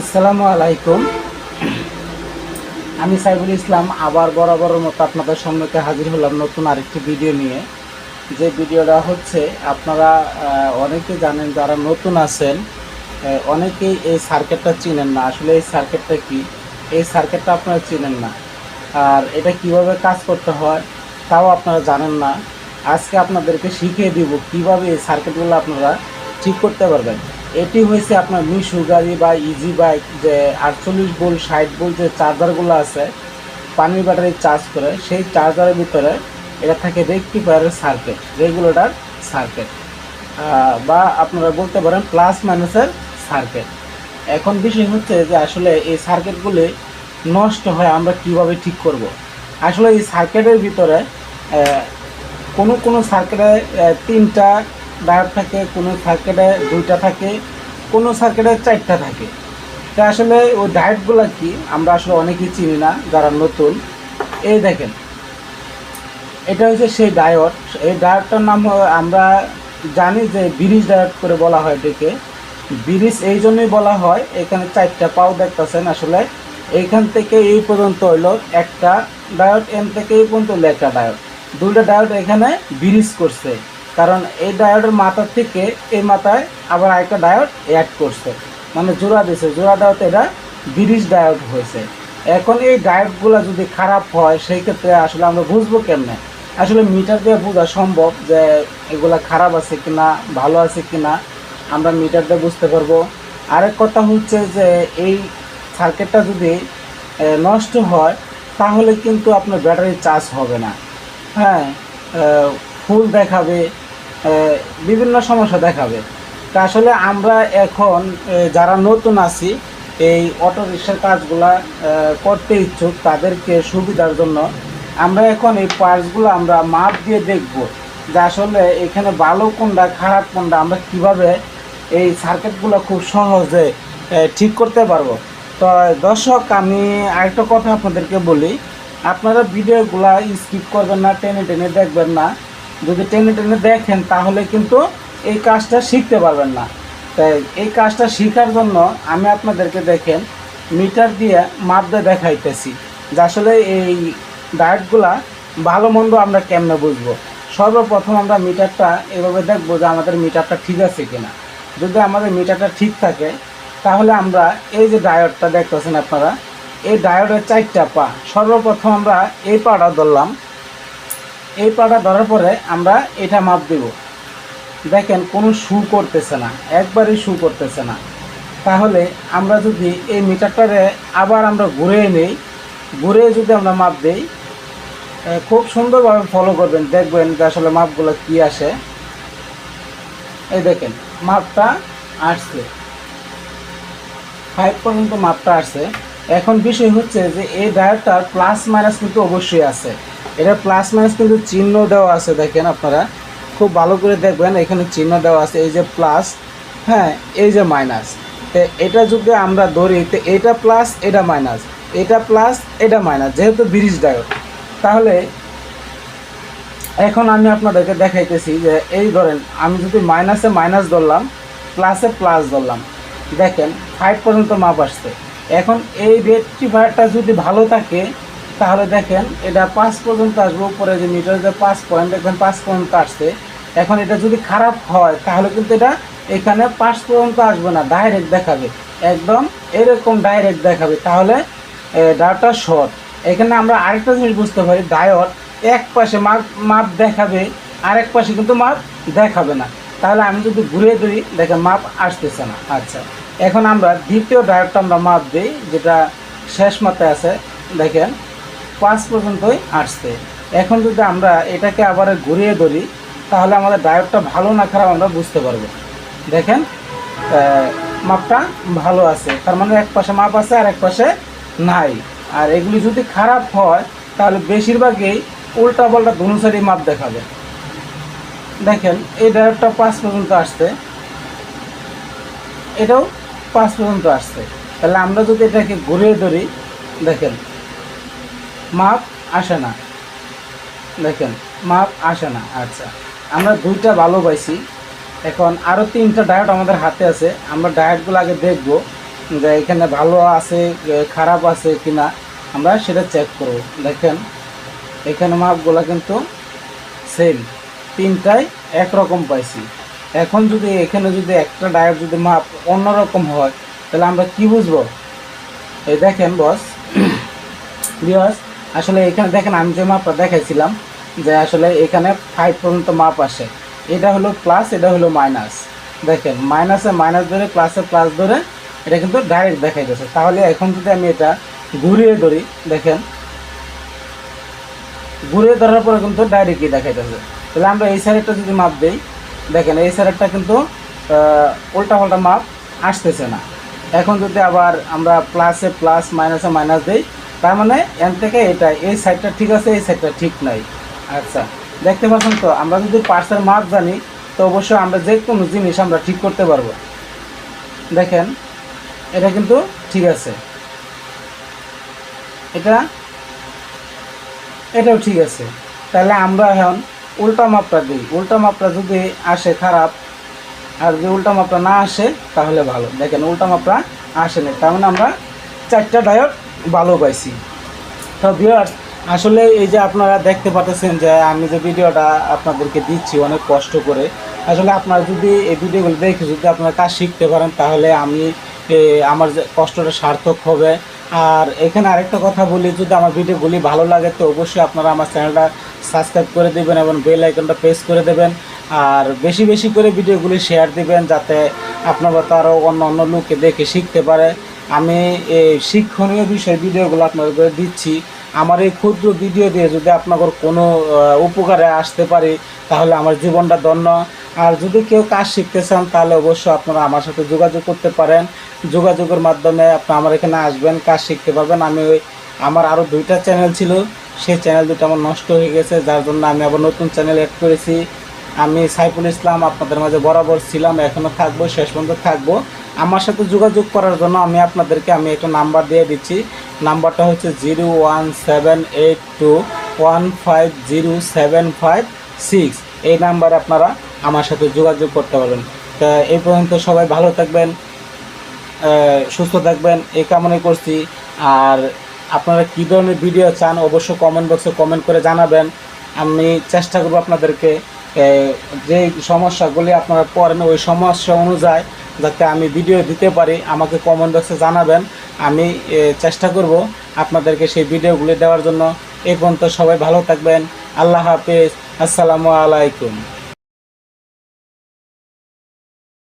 আসসালামু আলাইকুম। আমি সাইবুল ইসলাম, আবার বরাবরের মতো আপনাদের সম্মুখে হাজির হলাম নতুন আরেকটি ভিডিও নিয়ে। যে ভিডিওটা হচ্ছে, আপনারা অনেকে জানেন যারা নতুন আছেন অনেকেই এই সার্কিটটা চিনেন না। আসলে এই সার্কিটটা কি? এই সার্কিটটা আপনারা চিনেন না। আর এটা কীভাবে কাজ করতে হয়, তাও আপনারা জানেন না। আজকে আপনাদেরকে শিখিয়ে দিব কীভাবে এই সার্কিটগুলো আপনারা ঠিক করতে পারবেন। এটি হয়েছে আপনার মিশু গাড়ি বা ইজি বাইক যে আটচল্লিশ বোল্ট ষাট বোল যে চার্জারগুলো আছে, পানির ব্যাটারি চার্জ করে, সেই চার্জারের ভিতরে এটা থাকে রেক্টিফায়ারের সার্কিট রেগুলেটর সার্কিট বা আপনারা বলতে পারেন প্লাস মাইনাসের সার্কিট এখন বিষয় হচ্ছে যে আসলে এই সার্কিটগুলি নষ্ট হয় আমরা কীভাবে ঠিক করব। আসলে এই সার্কিটের ভিতরে কোনো কোনো সার্কিটে তিনটা ডায়োড থাকে, কোনো সার্কিটে দুইটা থাকে, কোনো সার্কিটে চারটা থাকে। তা আসলে ওই ডায়োডগুলো কি, আমরা আসলে অনেকেই চিনি না যারা নতুন। এই দেখেন, এটা হচ্ছে সেই ডায়োড এই ডায়োডটার নাম আমরা জানি যে ব্রিজ ডায়োড করে বলা হয় এটাকে। ব্রিজ এই জন্যই বলা হয়, এখানে চারটা পাও দেখতেছেন আসলে। এইখান থেকে এই পর্যন্ত হইল একটা ডায়োড এন থেকে এই পর্যন্ত হলো একটা ডায়োড দুইটা ডায়োড এখানে ব্রিজ করছে। কারণ এই ডায়োডের মাথা থেকে এই মাথায় আবার আরেকটা ডায়োড অ্যাড করছে। মানে জোড়া দিছে। জোড়া ডায়োড এটা ব্রিজ ডায়োড হয়েছে। এখন এই ডায়োডগুলো যদি খারাপ হয়, সেই ক্ষেত্রে আসলে আমরা বুঝব কেমনে? আসলে মিটার দিয়ে বোঝা সম্ভব যে এগুলা খারাপ আছে কি না ভালো আছে কি না আমরা মিটার দিয়ে বুঝতে পারব। আরেক কথা হচ্ছে যে এই সার্কিটটা যদি নষ্ট হয়, তাহলে কিন্তু আপনার ব্যাটারি চার্জ হবে না। হ্যাঁ ফুল দেখাবে। বিভিন্ন সমস্যা দেখাবে। তা আসলে আমরা এখন যারা নতুন আছি, এই অটো রিক্সার কাজগুলা করতে ইচ্ছুক, তাদেরকে সুবিধার জন্য আমরা এখন এই পার্টসগুলো আমরা মাপ দিয়ে দেখব যে আসলে এখানে ভালো কোনটা, খারাপ কোনটা, আমরা কীভাবে এই সার্কিটগুলো খুব সহজে ঠিক করতে পারব। তো দর্শক, আমি আরেকটা কথা আপনাদেরকে বলি, আপনারা ভিডিওগুলা স্কিপ করবেন না, টেনে টেনে দেখবেন না। যদি টেনে টেনে দেখেন, তাহলে কিন্তু এই কাজটা শিখতে পারবেন না। তাই এই কাজটা শেখার জন্য আমি আপনাদেরকে দেখেন, মিটার দিয়ে মাপ দিয়ে দেখাইতেছি যে আসলে এই ডায়েটগুলা ভালো মন্দ আমরা কেমনে বুঝব। সর্বপ্রথম আমরা মিটারটা এভাবে দেখব যে আমাদের মিটারটা ঠিক আছে কিনা। যদি আমাদের মিটারটা ঠিক থাকে, তাহলে আমরা এই যে ডায়োডটা দেখতেছেন আপনারা, এই ডায়োডের চারটা পা, সর্বপ্রথম আমরা এই পাটা ধরলাম। এই পাটা ধরার পরে আমরা এটা মাপ দেব। দেখেন, কোনো শু করতেছে না, একবারই শু করতেছে না। তাহলে আমরা যদি এই মিটারটারে আবার আমরা ঘুরে নেই ঘুরে যদি আমরা মাপ দেই খুব সুন্দরভাবে ফলো করবেন, দেখবেন যে আসলে মাপগুলো কি আসে। এই দেখেন, মাপটা আসছে। ফাইভ পর্যন্ত মাপটা আসছে। এখন বিষয় হচ্ছে যে এই ডায়োডটার প্লাস মাইনাস কিন্তু অবশ্যই আছে। এটা প্লাস মাইনাস কিন্তু চিহ্ন দেওয়া আছে, দেখেন আপনারা। খুব ভালো করে দেখবেন, এখানে চিহ্ন দেওয়া আছে, এই যে প্লাস হ্যাঁ এই যে মাইনাস তো এটা যদি আমরা ধরি, তো এটা প্লাস এটা মাইনাস এটা প্লাস এটা মাইনাস যেহেতু ব্রিজ ডায়োড তাহলে, এখন আমি আপনাদেরকে দেখাইতেছি যে, এই ধরেন, আমি যদি মাইনাসে মাইনাস ধরলাম প্লাসে প্লাস ধরলাম। দেখেন ফাইভ পর্যন্ত মাপ আসছে। এখন এই রেক্টিফায়ারটা যদি ভালো থাকে তাহলে দেখেন, এটা পাঁচ পর্যন্ত আসবে, উপরে যে মিটার যে পাঁচ পয়েন্ট, দেখবেন পাঁচ পর্যন্ত আসছে। এখন এটা যদি খারাপ হয়, তাহলে কিন্তু এটা এখানে পাঁচ পর্যন্ত আসবে না ডাইরেক্ট দেখাবে। একদম এরকম ডাইরেক্ট দেখাবে, তাহলে ডাটা শর্ট। এখানে আমরা আরেকটা জিনিস বুঝতে পারি ডায়ট এক পাশে মাপ মাপ দেখাবে, আরেক পাশে কিন্তু মাপ দেখাবে না। তাহলে আমি যদি ঘুরে দিই, দেখেন মাপ আসতেছে না। আচ্ছা এখন আমরা দ্বিতীয় ডায়টটা আমরা মাপ দিই, যেটা শেষ মাথায় আছে, দেখেন। পাঁচ পর্যন্তই আসছে। এখন যদি আমরা এটাকে আবার ঘুরিয়ে ধরি, তাহলে আমাদের ডায়টটা ভালো না খারাপ আমরা বুঝতে পারব। দেখেন মাপটা ভালো আছে। তার মানে এক পাশে মাপ আছে আর এক পাশে নাই। আর এগুলি যদি খারাপ হয়, তাহলে বেশিরভাগই উল্টা পাল্টা ধনুসারি মাপ দেখাবে। দেখেন, এই ডায়োডটা পাঁচ পর্যন্ত আসছে। এটাও পাঁচ পর্যন্ত আসছে। তাহলে আমরা যদি এটাকে ঘুরিয়ে ধরি, দেখেন মাপ আসে না। দেখেন, মাপ আসে না। আচ্ছা আমরা দুইটা ভালো পাইছি। এখন আরও তিনটা ডায়েট আমাদের হাতে আছে। আমরা ডায়েটগুলো আগে দেখব যে এখানে ভালো আছে খারাপ আছে কি না আমরা সেটা চেক করব। দেখেন, এখানে মাপগুলো কিন্তু সেম তিনটাই একরকম পাইছি। এখন যদি এখানে যদি একটা ডায়েট যদি মাপ অন্যরকম হয়, তাহলে আমরা কি বুঝব? এই দেখেন বস বিয়স আসলে এখানে দেখেন, আমি যে মাপটা দেখাইছিলাম যে আসলে এখানে ফাইভ পর্যন্ত মাপ আসে। এটা হলো প্লাস এটা হলো মাইনাস দেখেন মাইনাসে মাইনাস ধরে প্লাসে প্লাস ধরে, এটা কিন্তু ডাইরেক্ট দেখাইতেছে। তাহলে এখন যদি আমি এটা ঘুরিয়ে ধরি, দেখেন, ঘুরিয়ে ধরার পরে কিন্তু ডাইরেক্টই দেখাইতেছে। তাহলে আমরা এই সাইডটা যদি মাপ দিই, দেখেন, এই সাইডটা কিন্তু উল্টা পাল্টা মাপ আসতেছে না। এখন যদি আবার আমরা প্লাসে প্লাস মাইনাসে মাইনাস দিই তার মানে এন থেকে এটা, এই সাইডটা ঠিক আছে, এই সাইডটা ঠিক নাই। আচ্ছা দেখতে পাচ্ছেন তো, আমরা যদি পার্সের মাপ জানি, তো অবশ্যই আমরা যে কোনো জিনিস আমরা ঠিক করতে পারব। দেখেন, এটা কিন্তু ঠিক আছে। এটা, এটাও ঠিক আছে। তাহলে আমরা এখন উল্টা মাপটা দিই। উল্টা মাপটা যদি আসে খারাপ, আর যদি উল্টা মাপটা না আসে, তাহলে ভালো। দেখেন, উল্টা মাপটা আসেনি তার মানে আমরা চারটা ডায়ট ভালো পাইছি। তো বিয়ার আসলে এই যে আপনারা দেখতে পাচ্ছেন যে আমি যে ভিডিওটা আপনাদেরকে দিচ্ছি অনেক কষ্ট করে, আসলে আপনারা যদি এই ভিডিওগুলো দেখে যদি আপনারা কাজ শিখতে পারেন, তাহলে আমি আমার যে কষ্টটা সার্থক হবে। আর এখানে আরেকটা কথা বলি, যদি আমার ভিডিওগুলি ভালো লাগে, তো অবশ্যই আপনারা আমার চ্যানেলটা সাবস্ক্রাইব করে দেবেন এবং বেল আইকনটা প্রেস করে দেবেন। আর বেশি বেশি করে ভিডিওগুলি শেয়ার দিবেন, যাতে আপনারা তারও অন্য অন্য লোকে দেখে শিখতে পারে। আমি এই শিক্ষণীয় বিষয় ভিডিওগুলো আপনাদের দিচ্ছি। আমার এই ক্ষুদ্র ভিডিও দিয়ে যদি আপনাদের কোনো উপকারে আসতে পারি, তাহলে আমার জীবনটা ধন্য। আর যদি কেউ কাজ শিখতে চান, তাহলে অবশ্যই আপনারা আমার সাথে যোগাযোগ করতে পারেন। যোগাযোগের মাধ্যমে আপনি আমার এখানে আসবেন, কাজ শিখতে পারবেন। আমি ওই, আমার আরও দুইটা চ্যানেল ছিল, সেই চ্যানেল দুটো আমার নষ্ট হয়ে গেছে, যার জন্য আমি আবার নতুন চ্যানেল অ্যাড করেছি। আমি সাইফুল ইসলাম আপনাদের মাঝে বরাবর ছিলাম এখনও থাকব, শেষ পর্যন্ত থাকব। আমার সাথে যোগাযোগ করার জন্য আমি আপনাদেরকে, আমি একটা নাম্বার দিয়ে দিচ্ছি। নাম্বারটা হচ্ছে zero one seven eight two one five zero seven five six. এই নাম্বারে আপনারা আমার সাথে যোগাযোগ করতে পারবেন। তা এই পর্যন্ত সবাই ভালো থাকবেন সুস্থ থাকবেন, এই কামনাই করছি। আর আপনারা কী ধরনের ভিডিও চান, অবশ্যই কমেন্ট বক্সে কমেন্ট করে জানাবেন। আমি চেষ্টা করব আপনাদেরকে যে সমস্যাগুলি আপনারা পড়েন, ওই সমস্যা অনুযায়ী যাতে আমি ভিডিও দিতে পারি, আমাকে কমেন্ট বক্সে জানাবেন। আমি চেষ্টা করব আপনাদেরকে সেই ভিডিওগুলি দেওয়ার জন্য। এ পর্যন্ত সবাই ভালো থাকবেন। আল্লাহ হাফেজ। আসসালামু আলাইকুম।